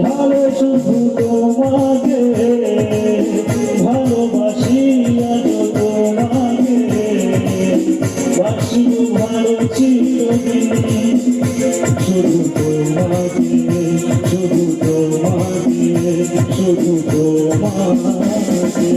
ভালো শুধু তোমাকে ভালোবাসি আজ তোমাকে বাসি ভালো চিরদিন শুধু তোমাকে শুধু তোমাকে শুধু তোমাকে